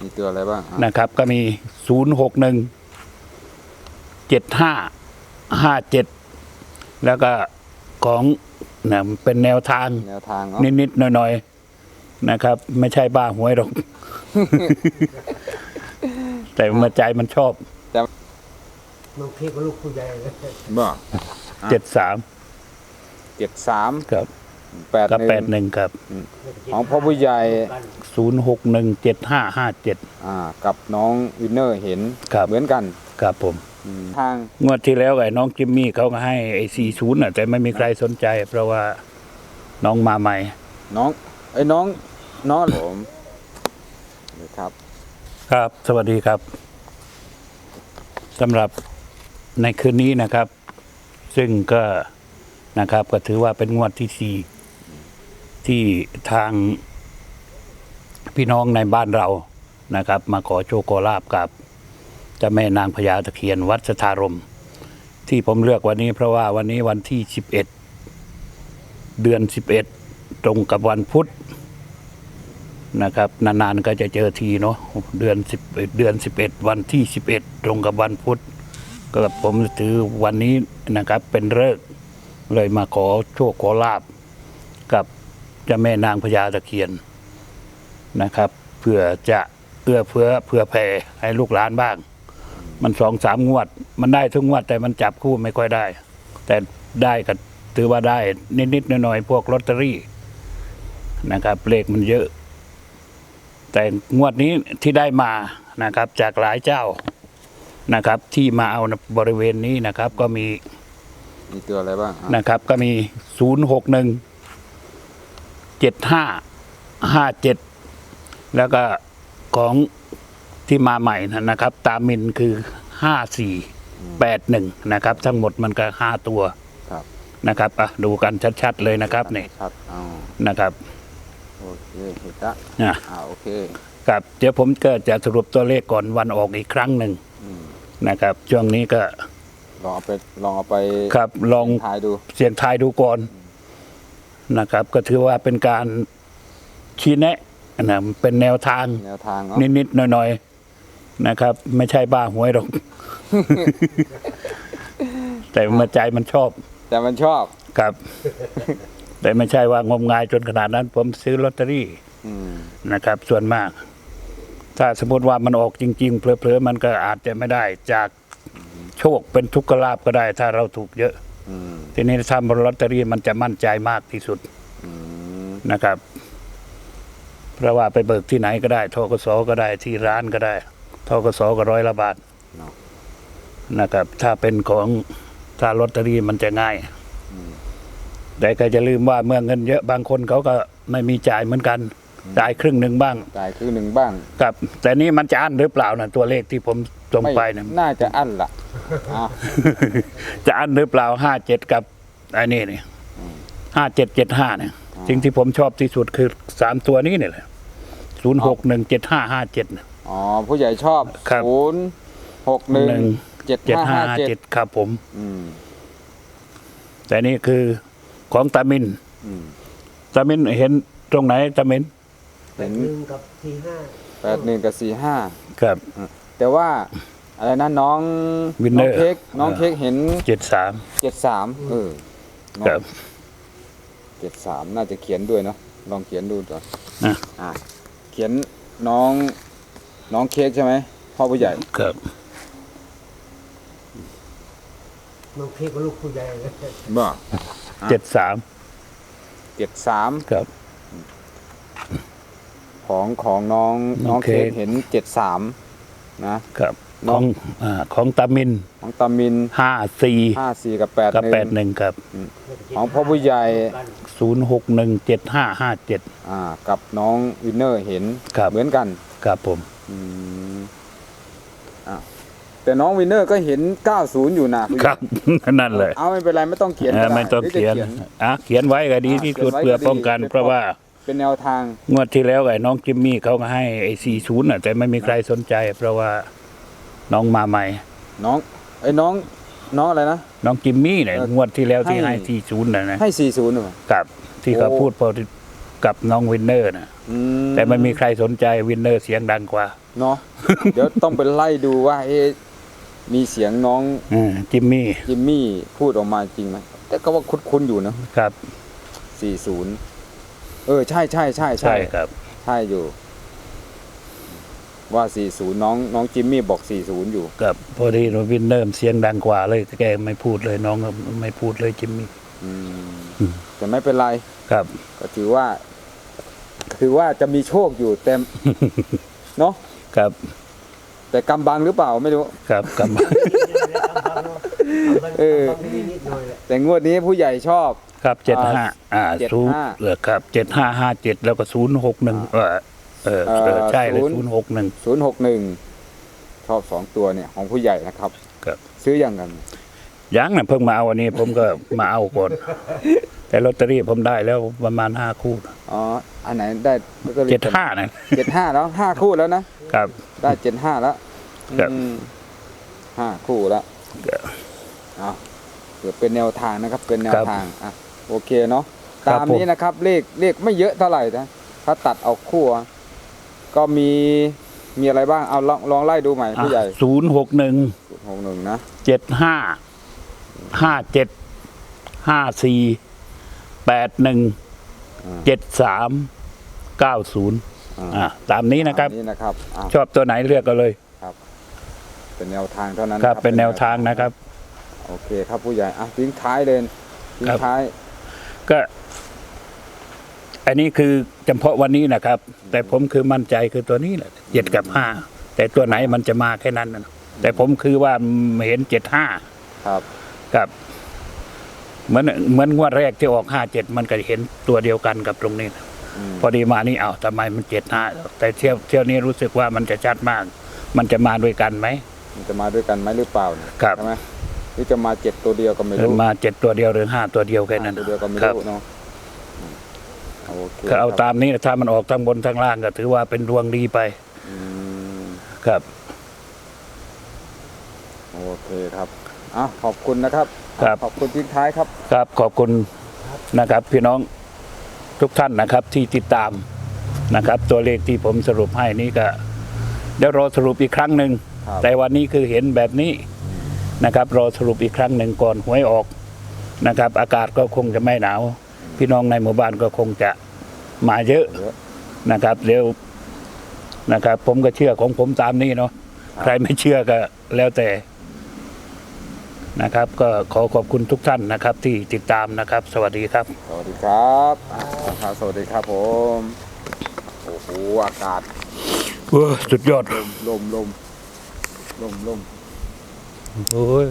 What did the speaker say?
มีตัวอะไรบ้างอะนะครับ ก็มีศูนย์หกหนึ่งเจ็ดห้าห้าเจ็ดแล้วก็ของนะเป็นแนวทาง แนวทางเนาะนิดๆหน่อยๆนะครับ ไม่ใช่บ้าหวยหรอก แต่เมื่อใจมันชอบน้องพี่ก็ลูกผู้ใหญ่เลยบ่เจ็ดสามเจ็ดสามครับ แปดกับหแปดนึ่งหนึ่งครับของพ่อผู้ใหญ่ศูนย์หกหนึ่งเจ็ดห้าห้าเจ็ด อ่ากับน้องวินเนอร์เห็นครับ เหมือนกันครับผม อืมทางงวดที่แล้วไอ้น้องจิมมี่เขาก็ให้ไอ้สี่ศูนย์แต่ไม่มีใครสนใจ เพราะว่าน้องมาใหม่ น้องไอ้ยน้องน้องผมนี่ครับ ครับ สวัสดีครับสำหรับในคืนนี้นะครับ ซึ่งก็นะครับก็ถือว่าเป็นงวดที่สี่ ที่ทางพี่น้องในบ้านเรานะครับ มาขอโชคขอลาบกับเจ้าแม่นางพญาตะเคียนวัดสถารม ที่ผมเลือกวันนี้เพราะว่าวันนี้วันที่สิบเอ็ดเดือนสิบเอ็ดตรงกับวันพุธนะครับ นานๆก็จะเจอทีเนาะเดือนสิบเดือนสิบเอ็ดวันที่สิบเอ็ดตรงกับวันพุธก็ผมถือวันนี้นะครับเป็นเลิกษ์เลยมาขอโชคขอลาบกับ เจ้าแม่นางพญาตะเคียนนะครับ เพื่อจะเอื้อเฟื้อเพื่อแผ่ให้ลูกหลานบ้าง มันสองสามงวด มันได้ทุกงวด แต่มันจับคู่ไม่ค่อยได้ แต่ได้ก็ถือว่าได้นิดๆหน่อยๆพวกลอตเตอรี่นะครับเลขมันเยอะ แต่งวดนี้ที่ได้มานะครับ จากหลายเจ้านะครับ ที่มาเอาบริเวณนี้นะครับ ก็มีมีตัวอะไรบ้างอะนะครับ ก็มีศูนย์หกหนึ่ง เจ็ดห้าห้าเจ็ดแล้วก็ของที่มาใหม่นะครับ ตามมินคือห้าสี่แปดหนึ่งนะครับ ทั้งหมดมันก็ห้าตัวครับนะครับอะดูกันชัดๆเลยนะครับนี่ครับเอานะครับโอเคเห็นละอะอ่าโอเคครับเดี๋ยวผมก็จะสรุปตัวเลขก่อนวันออกอีกครั้งหนึ่งอืมนะครับ ช่วงนี้ก็ลองเอาไปลองเอาไปครับลองถ่ายดูเสียงทายดูก่อน นะครับ ก็ถือว่าเป็นการชี้แนะนะเป็นแนวทางแนวทางเนาะนิดๆหน่อยๆนะครับ ไม่ใช่บ้าหวยหรอก แต่เมื่อใจมันชอบ แต่มันชอบครับ แต่ไม่ใช่ว่างมงายจนขนาดนั้น ผมซื้อลอตเตอรี่อืมนะครับ ส่วนมาก ถ้าสมมติว่ามันออกจริง ๆ เพลอๆมันก็อาจจะไม่ได้จากโชคเป็นทุกขลาบก็ได้ ถ้าเราถูกเยอะอืม ทีนี้ถ้าบนลอตเตอรี่มันจะมั่นใจมากที่สุดอืมนะครับ เพราะว่าไปเบิกที่ไหนก็ได้ทกสก็ได้ที่ร้านก็ได้ทกสก็ร้อยละบาทนะครับ ถ้าเป็นของถ้าลอตเตอรี่มันจะง่ายแต่ก็จะลืมว่าเมื่อเงินเยอะบางคนเขาก็ไม่มีจ่ายเหมือนกัน จ่ายครึ่งหนึ่งบ้างจ่ายครึ่งหนึ่งบ้างครับ แต่นี่มันจะอั้นหรือเปล่านะตัวเลขที่ผมส่งไปนะน่าจะอั้นล่ะอ่าจะอั้นหรือเปล่าห้าเจ็ดกับไอ้นี่เนี่ยห้าเจ็ดเจ็ดห้าเนี่ยสิ่งที่ผมชอบที่สุดคือสามตัวนี้เนี่ยแหละศูนย์หกหนึ่งเจ็ดห้าห้าเจ็ดอ๋อผู้ใหญ่ชอบครับศูนย์หกหนึ่งเจ็ดเจ็ดห้าห้าห้าห้าเจ็เจ็ดดครับผมอืมแต่นี่คือของตามินอืมตามินเห็นตรงไหนตามิน แปดหนึ่งกับสี่ห้าแปดหนึ่งกับสี่ห้าครับ แต่ว่าอะไรนะน้องวินน้เนอองร์ เค้กน้องอ่าเค้กเห็นเจ็ดสาม เจ็ดสามเออครับ เจ็ดสามน่าจะเขียนด้วยเนาะลองเขียนดูก่อนนะ อ่าเขียนน้องน้องเค้กใช่ไหมพ่อผู้ใหญ่ครับ น้องพี่ก็ลูกผู้ใหญ่เลยบ่เจ็ดสามเจ็ดสามครับ ของของน้องน้น้อองงเค้เค้กกเห็นเจ็ดสามนะครับของอ่าของตามินของตามินห้าสี่ห้าสี่กับแปดกับหนึ่แปดงหนึ่งครับ ของพ่อผู้ใหญ่ศูนย์หกหนึ่งเจ็ดห้าห้าเจ็ดอ่ากับน้องวินเนอร์เห็นครับเหมือนกันครับผมอืมอะแต่น้องวินเนอร์ก็เห็น 90 อยู่นะผู้ใหญ่ครับ นั่นเลย เอาไม่เป็นไรไม่ต้องเขียนเอก็อด้ไม่ต้องหรืจะเขียนอะเขียนไว้ก็ดีที่สุดอ่าเขีเพื่ยอนไว้ก็ดีป้องกันเป็นเพราะว่า เป็นแนวทางงวดที่แล้วไอ้น้องจิมมี่เขาก็ให้ไอ้สี่ศูนย์แต่ไม่มีใครสนใจ เพราะว่าน้องมาใหม่ น้องไอ้น้องน้องอะไรนะ น้องจิมมี่เนี่ยเอองวดที่แล้วที่ให้ให้สี่ศูนย์นะนะให้40หรือเปล่ากับที่เขาโอ้พูดพอกับน้องวินเนอร์นะอืแต่ไม่มีใครสนใจวินเนอร์เสียงดังกว่าเนาะเดี๋ยวต้องไปไล่ดูว่าเอ๊ะมีเสียงน้องอืมจิมมี่จิมมี่พูดออกมาจริงไหมแต่ก็ว่าคุ้นๆอยู่นะครับ40 เออใช่ใช่ใช่ใช่ครับ ใช่อยู่ ว่า 40 น้องน้องจิมมี่บอก 40 อยู่ กับพอดีวินเนอร์เสียงดังกว่าเลยแกไม่พูดเลยน้องก็ไม่พูดเลยจิมมี่อืมอืมแต่ไม่เป็นไร ครับ ก็ถือว่า ถือว่าจะมีโชคอยู่แต่เนาะครับแต่กำบังหรือเปล่าไม่รู้ ครับกลับมา เออบางทีนิดหน่อยแหละแต่งวดนี้ผู้ใหญ่ชอบ ครับเจ็ดห้าอ่า75ศูนย์เหรอครับเจ็ดห้าห้าเจ็ดแล้วก็ศูนย์หกหนึ่งเออเออเออเอ่อใช่เลยศูศูนนย์ย์หกหนึ่ง061ชอบสองตัวเนี่ยของผู้ใหญ่นะครับครับซื้ออย่างกันยังนะเพิ่งมาเอาวันนี้ ผมก็มาเอาก่อน แต่ลอตเตอรี่ผมได้แล้วประมาณห้าคู่อ๋ออันไหนได้ลอตตอรี่เจ็ดห้านะเจ็ดห้าแล้วห้าคู่แล้วนะครับ ได้เจ็ดห้าแล้วครับอืมห้าคู่แล้วครับ เอาเดี๋ยวเป็นแนวทางนะครับ เป็นแนวครับทางอะโอเคเนาะครับตามนี้นะครับ เลขเลขไม่เยอะเท่าไหร่นะถ้าตัดเอาคู่อะก็มีมีอะไรบ้างเอาลองลองไล่ดูใหม่ผู้ใหญ่ศูนย์หกหนึ่งหกหนึ่งนะเจ็ดห้าห้าเจ็ดห้าสี่แปดหนึ่งอ่าเจ็ดสามเก้าศูนย์อ่าอ่าตามนี้นะครับตามนี้นะครับอะชอบตัวไหนเลือกกันเลยเป็นแนวทางเท่านั้นครับะเป็นแนวทางนะครับ โอเคครับผู้ใหญ่อะทิ้งท้ายเลยทิ้งครับท้าย ก็ อันนี้คือเฉพาะวันนี้นะครับ แต่ผมคือมั่นใจคือตัวนี้แหละเจ็ดกับห้าแต่ตัวไหนมันจะมาแค่นั้นนะแต่ผมคือว่าเห็นเจ็ดห้าครับกับเหมือนเหมือนงวดแรกที่ออกห้าเจ็ดมันก็เห็นตัวเดียวกันกับตรงนี้นะอืมพอดีมานี่เอ้าทำไมมันเจ็ดห้าแต่เที่ยวเที่ยวนี้รู้สึกว่ามันจะชัดมาก มันจะมาด้วยกันไหมมันจะมาด้วยกันไหมหรือเปล่าเนี่ยครับใช่ไหมห รือจะมาเจ็ดตัวเดียวก็ไม่รู้มาเจ็ดตัวเดียวหรือห้าตัวเดียวแค่นั้นตัวเดียวก็ไม่ครับรู้เนาะอืมโอเคก็เอาครับตามนี้ถ้ามันออกทั้งบนทั้งล่างก็ถือว่าเป็นดวงดีไปอืมครับโอเคครับอะขอบคุณนะครับ ครับ ขอบคุณทิ้งท้ายครับ ครับ ขอบคุณนะครับ พี่น้องทุกท่านนะครับ ที่ติดตามนะครับ ตัวเลขที่ผมสรุปให้นี่ก็เดี๋ยวรอสรุปอีกครั้งหนึ่งครับแต่วันนี้คือเห็นแบบนี้ นะครับรอสรุปอีกครั้งหนึ่งก่อนหวยออกนะครับ อากาศก็คงจะไม่หนาว พี่น้องในหมู่บ้านก็คงจะมาเยอะเยอะนะครับเร็วนะครับ ผมก็เชื่อของผมตามนี้เนาะใครไม่เชื่อก็แล้วแต่นะครับ ก็ขอขอบคุณทุกท่านนะครับ ที่ติดตามนะครับ สวัสดีครับ สวัสดีครับอะครับ สวัสดีครับผม โอ้โห อากาศสุดยอด ลมลมลมลมโอ้ย